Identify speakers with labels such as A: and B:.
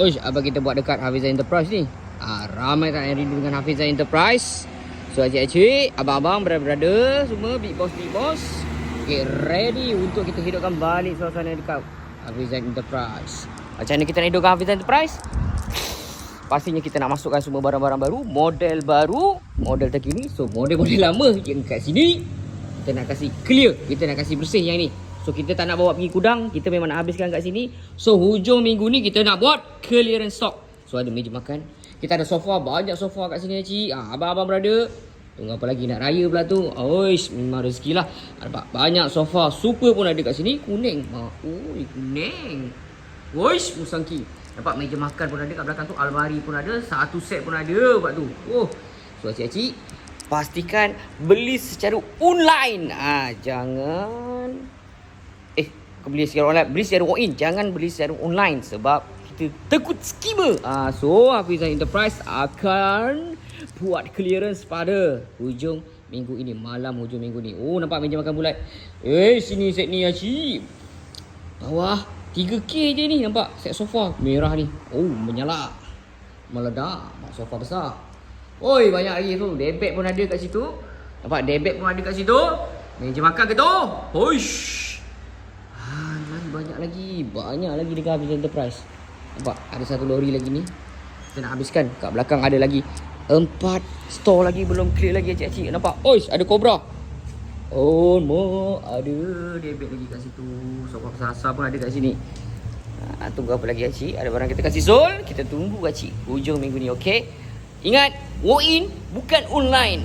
A: Uish, apa kita buat dekat Hafizah Enterprise ni? Ah, ramai tak yang rindu dengan Hafizah Enterprise. So, acik-acik, abang-abang, brother-brother, semua, big boss, big boss. Okay, ready untuk kita hidupkan balik suasana dekat Hafizah Enterprise. Macam mana kita nak hidupkan Hafizah Enterprise? Pastinya kita nak masukkan semua barang-barang baru, model baru, model terkini. So, model-model lama yang kat sini, kita nak kasih clear. Kita nak kasih bersih yang ni. So, kita tak nak bawa pergi gudang. Kita memang nak habiskan kat sini. So, hujung minggu ni kita nak buat clearance stock. So, ada meja makan. Kita ada sofa. Banyak sofa kat sini, Cik. Ah, abang-abang brother. Tunggu apa lagi nak raya pula tu. Oish, memang rezeki lah. Ada banyak sofa. Super pun ada kat sini. Kuning. Oi, kuning. Woish, musangki. Nampak meja makan pun ada kat belakang tu. Almari pun ada. Satu set pun ada buat tu. Oh. So, cik-cik. Pastikan beli secara online. Ah, jangan Eh, beli secara online. Beli secara walk-in. Jangan beli secara online. Sebab kita takut skimmer. Ah, so, Hafizah Enterprise akan buat clearance pada hujung minggu ini. Malam hujung minggu ni. Oh, nampak meja makan bulat. Eh, sini set ni, Acik. Bawah 3K je ni nampak set sofa merah ni. Oh menyala. Meledak. Sofa besar. Oi banyak lagi tu. Debek pun ada kat situ. Nampak debek pun ada kat situ. Meja makan ke tu? Hoish. Lagi banyak lagi. Dekat Hafiz Enterprise. Nampak ada satu lori lagi ni. Kita nak habiskan. Kat belakang ada lagi. Empat store lagi belum clear lagi cik-cik. Nampak? Oish ada Cobra. Oh, mo ada debit lagi kat situ. Sofa besar-besar pun ada kat sini. Ha, tunggu apa lagi cik? Ada barang kita kasih Zul. Kita tunggu cik hujung minggu ni, okey? Ingat, walk in bukan online.